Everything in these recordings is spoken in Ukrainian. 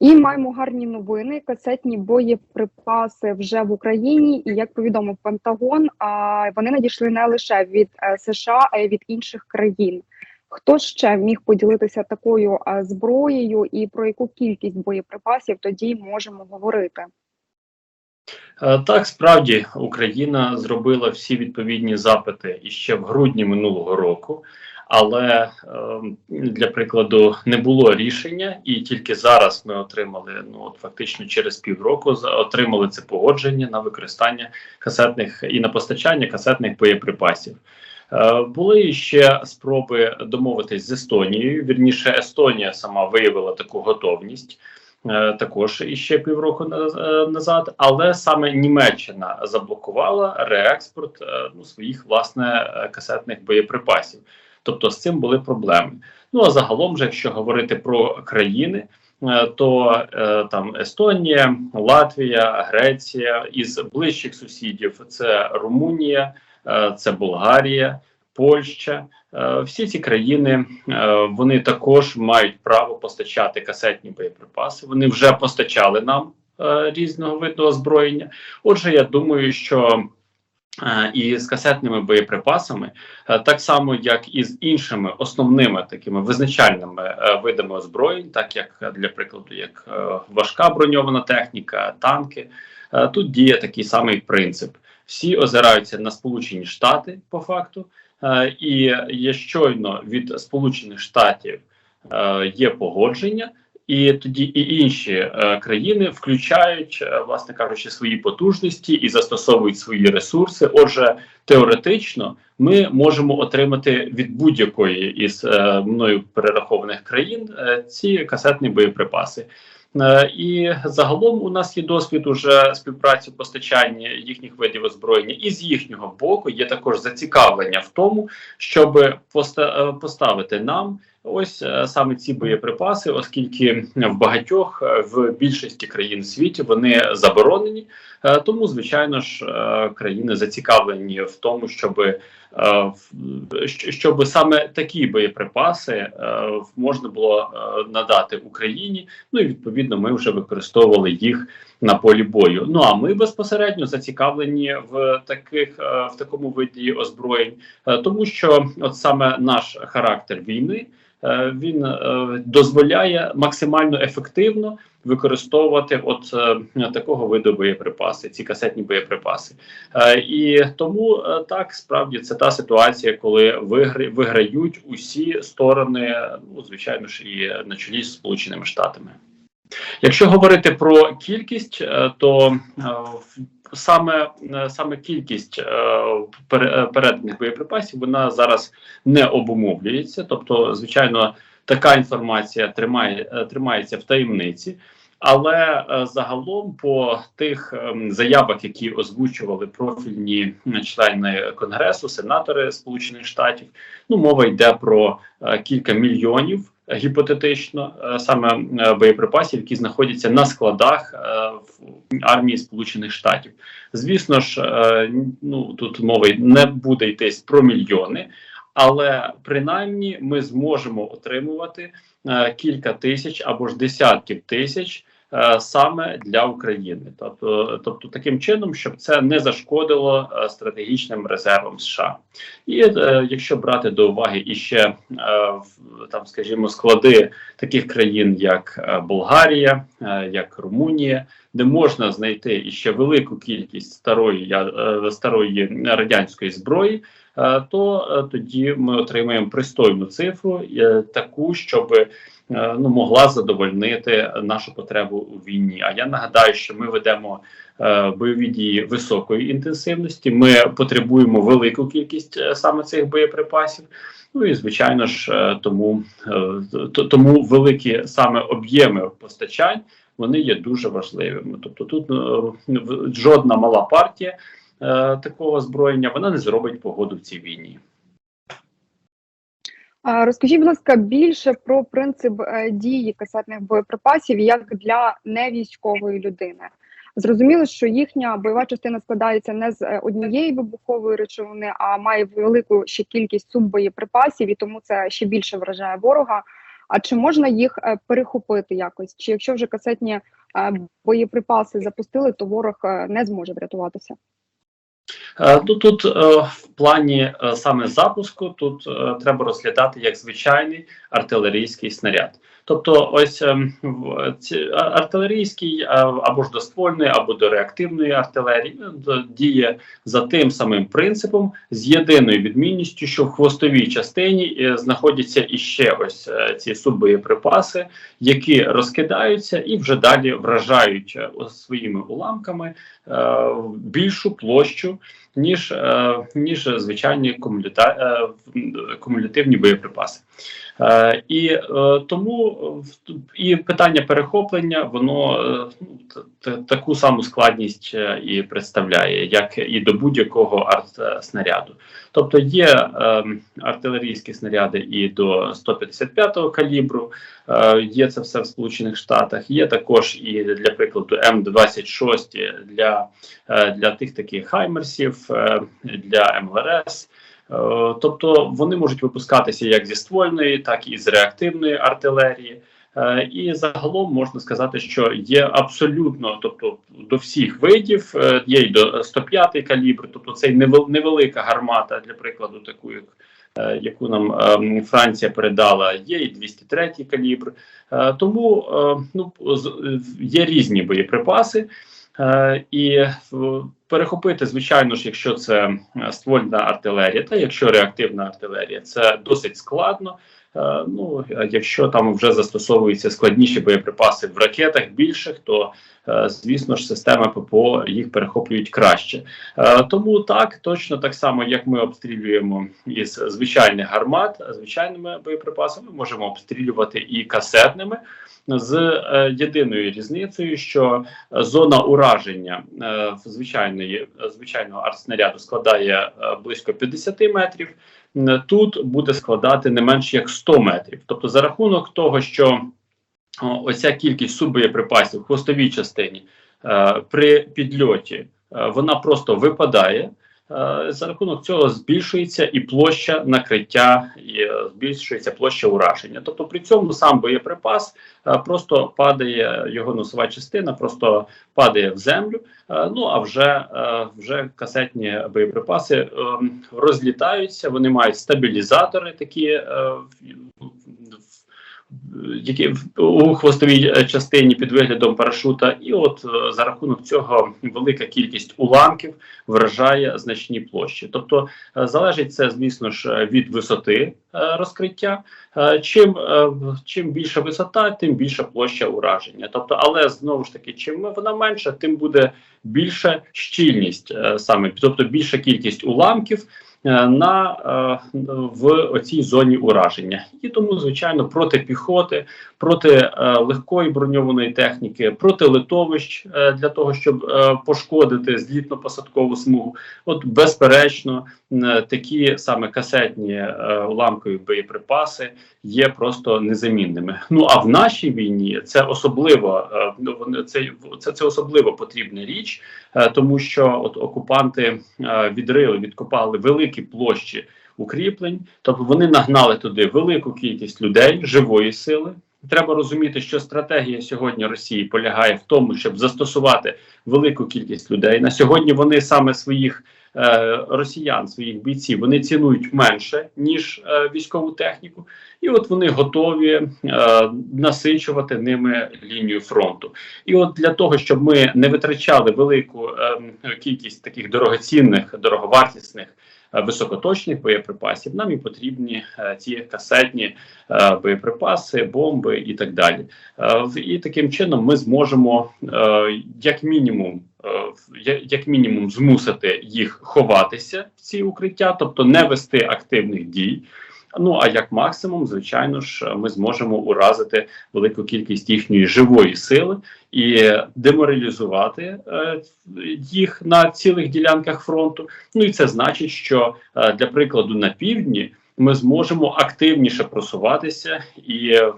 І маємо гарні новини. Касетні боєприпаси вже в Україні. І як повідомив Пентагон, вони надійшли не лише від е, США, а й від інших країн. Хто ще міг поділитися такою е, зброєю, і про яку кількість боєприпасів тоді можемо говорити? Е, Так, справді Україна зробила всі відповідні запити іще в грудні минулого року, але е, для прикладу не було рішення, і тільки зараз ми отримали ну от фактично через півроку отримали це погодження на використання касетних і на постачання касетних боєприпасів. Е, Були ще спроби домовитись з Естонією. Вірніше, Естонія сама виявила таку готовність е, також іще півроку е, назад, але саме Німеччина заблокувала реекспорт ну, своїх власне касетних боєприпасів. Тобто з цим були проблеми. Ну а загалом, же, якщо говорити про країни, е, то е, там Естонія, Латвія, Греція із ближчих сусідів це Румунія, е, це Болгарія, Польща. Всі ці країни вони також мають право постачати касетні боєприпаси. Вони вже постачали нам різного виду озброєння. Отже, я думаю, що і з касетними боєприпасами, е, так само як і з іншими основними такими визначальними е, видами озброєнь, так як е, для прикладу, як е, важка броньована техніка, танки, е, тут діє такий самий принцип. Всі озираються на Сполучені Штати по факту, Е, і є щойно від Сполучених Штатів е, є погодження, і тоді і інші е, країни включають, е, власне кажучи, свої потужності і застосовують свої ресурси. Отже, теоретично ми можемо отримати від будь-якої із е, мною перерахованих країн е, ці касетні боєприпаси. Е, І загалом у нас є досвід уже співпраці в постачанні їхніх видів озброєння, і з їхнього боку є також зацікавлення в тому, щоб е, поставити нам ось е, саме ці боєприпаси, оскільки в багатьох е, в більшості країн світі вони заборонені. Е, Тому, звичайно ж, країни зацікавлені в тому, щоб щоб саме такі боєприпаси можна було надати Україні. Ну і відповідно ми вже використовували їх на полі бою. Ну а ми безпосередньо зацікавлені в таких в такому виді озброєнь, тому що от саме наш характер війни. Е, Він е, дозволяє максимально ефективно використовувати от е, такого виду боєприпаси, ці касетні боєприпаси. І тому так справді це та ситуація, коли вигра- виграють усі сторони, ну звичайно ж, і на чолі з Сполученими Штатами. Якщо говорити про кількість, то саме, е, саме кількість е, е, переданих боєприпасів вона зараз не обумовлюється. Тобто, звичайно, така інформація тримає, тримається в таємниці. Але е, загалом по тих ем, заявах, які озвучували профільні члени конгресу, сенатори Сполучених Штатів, ну мова йде про е, кілька мільйонів е, гіпотетично саме боєприпасів, які знаходяться на складах в армії Сполучених Штатів. Звісно ж, ну тут мова не буде йтись про мільйони. Але принаймні ми зможемо отримувати кілька тисяч або ж десятків тисяч саме для України, тобто, тобто таким чином, щоб це не зашкодило е, стратегічним резервам США. І е, якщо брати до уваги іще е, там, скажімо, склади таких країн, як е, Болгарія, е, як Румунія, де можна знайти іще велику кількість старої е, старої радянської зброї. е, То е, тоді ми отримаємо пристойну цифру, е, таку, щоб е, ну могла задовольнити нашу потребу у війні. А я нагадаю, що ми ведемо е, бойові дії високої інтенсивності. Ми потребуємо велику кількість е, саме цих боєприпасів. Ну і звичайно ж, е, тому, е, тому великі саме об'єми постачань вони є дуже важливими. Тобто, тут е, жодна мала партія е, такого озброєння вона не зробить погоду в цій війні. Розкажіть, будь ласка, більше про принцип е, дії касетних боєприпасів як для невійськової людини. Зрозуміло, що їхня бойова частина складається не з е, однієї вибухової речовини, а має велику ще кількість суббоєприпасів, і тому це ще більше вражає ворога. А чи можна їх е, перехопити якось? Чи якщо вже касетні боєприпаси запустили, то ворог не зможе врятуватися? Ну тут е, в плані е, саме запуску тут треба розглядати як звичайний артилерійський снаряд. Тобто, ось ем, ці- артилерійський або ж до ствольної, або до реактивної артилерії ну, діє за тим самим принципом, з єдиною відмінністю, що в хвостовій частині знаходяться іще ось ці суббоєприпаси, які розкидаються і вже далі вражають своїми уламками більшу площу ніж, е, ніж звичайні е, кумулятивні боєприпаси. Е, і е, тому і питання перехоплення воно е, ну, таку саму складність і представляє, як і до будь-якого артснаряду. Тобто є артилерійські снаряди і до 155-го калібру, є це все в Сполучених Штатах. Є також і для прикладу М26 для, для тих таких хаймерсів, для МЛРС. Е, Тобто вони можуть випускатися як зі ствольної, так і з реактивної артилерії. Е, І загалом можна сказати, що є абсолютно, тобто до всіх видів, е, є й до 105 калібр, тобто це невелика гармата, для прикладу, таку як. е, Яку нам ем, Франція передала, є і 203 калібр. Е, тому е, ну е, є різні боєприпаси, Е, і перехопити, звичайно ж, якщо це е, ствольна артилерія, та якщо реактивна артилерія, це досить складно. Е, Ну, якщо там вже застосовуються складніші боєприпаси в ракетах більших, то е, звісно ж системи ППО їх перехоплюють краще. Тому так, точно так само, як ми обстрілюємо із звичайних гармат, звичайними боєприпасами, можемо обстрілювати і касетними з єдиною різницею, що зона ураження в звичайної звичайного артснаряду складає е, близько 50 метрів. Тут буде складати не менш як 100 метрів. Тобто, за рахунок того, що оця кількість суббоєприпасів в хвостовій частині е, при підльоті е, вона просто випадає. Е, За рахунок цього збільшується і площа накриття, і е, збільшується площа ураження. Тобто при цьому сам боєприпас е, просто падає, його носова частина просто падає в землю. Ну а вже, вже касетні боєприпаси е, розлітаються, вони мають стабілізатори такі. Які у хвостовій е, частині під виглядом парашута, і от е, за рахунок цього велика кількість уламків вражає значні площі. Тобто е, залежить це, звісно ж, від висоти розкриття. Чим, чим більша висота, тим більша площа ураження. Тобто, але знову ж таки, чим вона менша, тим буде більша щільність саме, тобто більша кількість уламків. Е, На е, в оцій зоні ураження, і тому, звичайно, проти піхоти, проти е, легкої броньованої техніки, проти литовищ для того, щоб пошкодити злітно-посадкову смугу. От, безперечно, такі саме касетні е, уламкові боєприпаси є просто незамінними. Ну а в нашій війні це особливо е, ну, це, це, це особливо потрібна річ, е, тому що от окупанти е, відрили, відкопали великі площі укріплень, тобто вони нагнали туди велику кількість людей, живої сили. Треба розуміти, що стратегія сьогодні Росії полягає в тому, щоб застосувати велику кількість людей. На сьогодні вони саме своїх е, росіян, своїх бійців, вони цінують менше ніж е, військову техніку, і от вони готові е, насичувати ними лінію фронту. І от для того, щоб ми не витрачали велику е, кількість таких дорогоцінних, дороговартісних. Е, Високоточних боєприпасів нам і потрібні ті ці касетні е, боєприпаси, бомби і так далі. Е, і таким чином ми зможемо е, як мінімум, е, як мінімум, змусити їх ховатися в ці укриття, тобто не вести активних дій. Ну а як максимум, звичайно ж, ми зможемо уразити велику кількість їхньої живої сили і деморалізувати е, їх на цілих ділянках фронту. Ну і це значить, що е, для прикладу на півдні ми зможемо активніше просуватися, і е,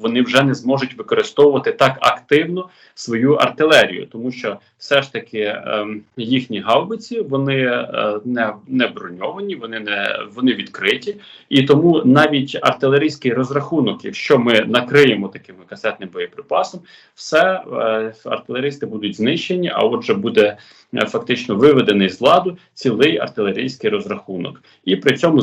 вони вже не зможуть використовувати так активно свою артилерію, тому що все ж таки е, їхні гаубиці вони е, не, не броньовані, вони не вони відкриті, і тому навіть артилерійський розрахунок, якщо ми накриємо такими касетним боєприпасом, все е, артилеристи будуть знищені. А отже, буде фактично виведений з ладу цілий артилерійський розрахунок, і при цьому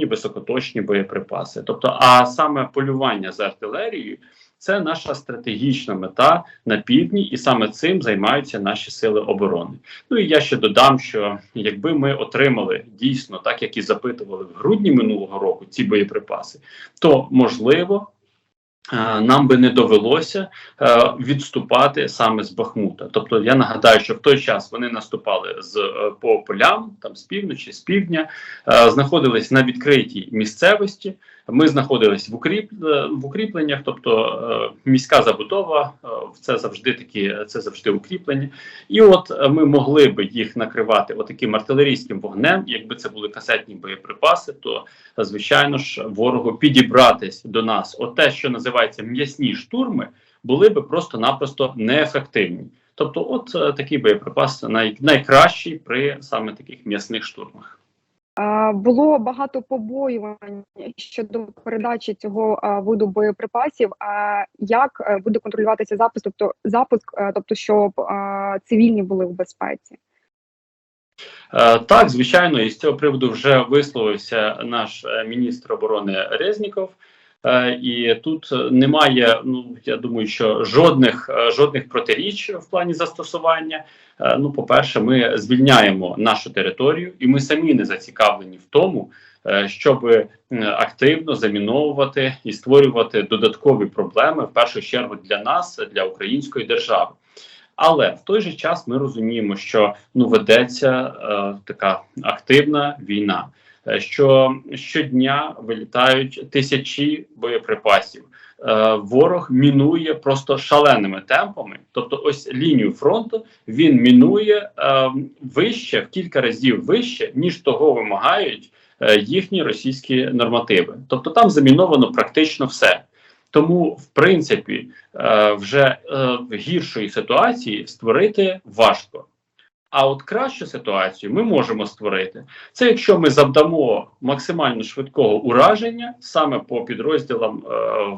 збережені високоточні боєприпаси. Тобто, а саме полювання за артилерією. Це наша стратегічна мета на півдні, і саме цим займаються наші сили оборони. Ну і я ще додам, що якби ми отримали дійсно, так як і запитували в грудні минулого року, ці боєприпаси, то можливо. Е, Нам би не довелося е, відступати саме з Бахмута. Тобто я нагадаю, що в той час вони наступали з е, по полям, там з півночі, з півдня, знаходились на відкритій місцевості. Ми знаходились в укріп в укріпленнях, тобто е, міська забудова, е, це завжди такі, це завжди укріплення. І от е, ми могли би їх накривати отаким артилерійським вогнем. Якби це були касетні боєприпаси, то звичайно ж ворогу підібратись до нас. От те, що називається м'ясні штурми, були би просто-напросто неефективні. Тобто, от такий боєприпас най, найкращий при саме таких м'ясних штурмах. Було багато побоювань щодо передачі цього виду боєприпасів. Як е, буде контролюватися запис, тобто запуск, е, тобто щоб цивільні були в безпеці? Е, Так, звичайно, і з цього приводу вже висловився наш міністр оборони Резніков. Е, І тут е, немає, ну я думаю, що жодних е, жодних протиріч в плані застосування. Ну, по-перше, ми звільняємо нашу територію, і ми самі не зацікавлені в тому, щоб активно заміновувати і створювати додаткові проблеми в першу чергу для нас, для української держави. Але в той же час ми розуміємо, що ну ведеться е, така активна війна, що щодня вилітають тисячі боєприпасів. Е, ворог мінує просто шаленими темпами. Тобто, ось лінію фронту він мінує е, вище в кілька разів вище, ніж того вимагають е, їхні російські нормативи. Тобто там заміновано практично все. Тому, в принципі, е, вже е, в гіршої ситуації створити важко. А от кращу ситуацію ми можемо створити. Це якщо ми завдамо максимально швидкого ураження саме по підрозділам е,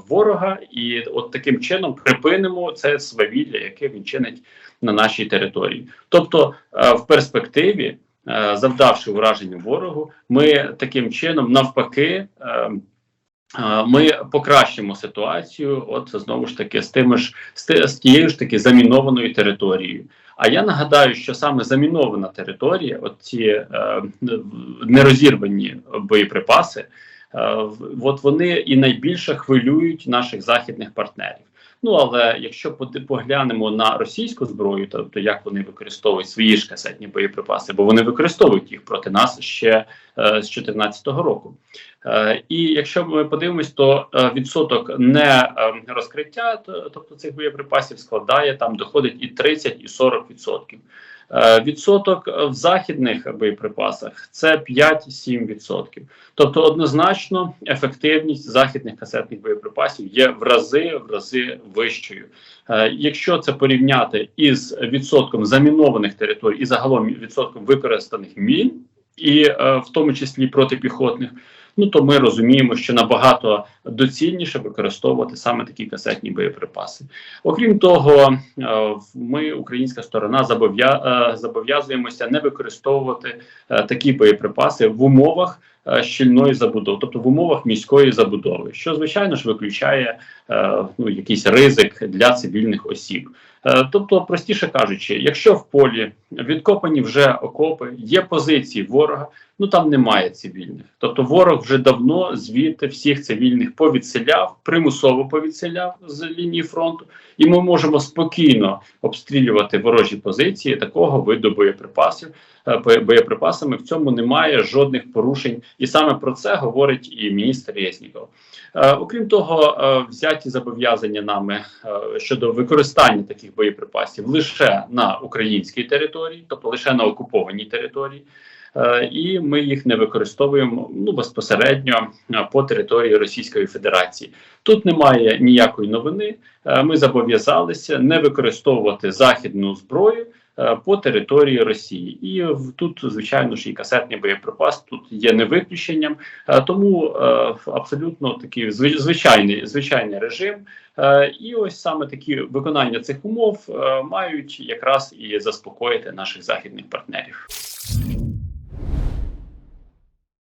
ворога, і от таким чином припинимо це свавілля, яке він чинить на нашій території. Тобто, е, в перспективі, е, завдавши ураження ворогу, ми таким чином навпаки. Е, Е, Ми покращимо ситуацію, от знову ж таки, з тими ж з, тією ж таки замінованою територією. А я нагадаю, що саме замінована територія, от ці е, нерозірвані боєприпаси, е, от вони і найбільше хвилюють наших західних партнерів. Ну але якщо поглянемо на російську зброю, тобто як вони використовують свої ж касетні боєприпаси, бо вони використовують їх проти нас ще е, з 2014 року. Е, і якщо ми подивимось, то е, відсоток не е, розкриття, тобто цих боєприпасів складає там, доходить і 30, і 40 відсотків. Відсоток в західних боєприпасах це 5-7 відсотків. Тобто, однозначно, ефективність західних касетних боєприпасів є в рази в рази вищою. Якщо це порівняти із відсотком замінованих територій і загалом відсотком використаних мін, і в тому числі протипіхотних, ну то ми розуміємо, що набагато доцільніше використовувати саме такі касетні боєприпаси. Окрім того, е, ми, українська сторона, е, зобов'язуємося не використовувати е, такі боєприпаси в умовах. Е, Щільної забудови, тобто в умовах міської забудови, що звичайно ж виключає е, ну якийсь ризик для цивільних осіб. Е, тобто, простіше кажучи, якщо в полі відкопані вже окопи, є позиції ворога, ну там немає цивільних. Тобто, ворог вже давно звідти всіх цивільних повідселяв, примусово повідселяв з лінії фронту, і ми можемо спокійно обстрілювати ворожі позиції такого виду боєприпасів. Е, Боєприпасами в цьому немає жодних порушень, і саме про це говорить і міністр Резніков. Е, окрім того, е, взяті зобов'язання нами щодо використання таких боєприпасів лише на українській території, тобто лише на окупованій території. і ми їх не використовуємо ну безпосередньо по території Російської Федерації. Тут немає ніякої новини. Ми зобов'язалися не використовувати західну зброю по території Росії, і тут, звичайно ж, і касетний боєприпас тут є не виключенням. Е, Тому е, абсолютно такий звичайний звичайний режим. Е, І ось саме такі виконання цих умов е, мають якраз і заспокоїти наших західних партнерів.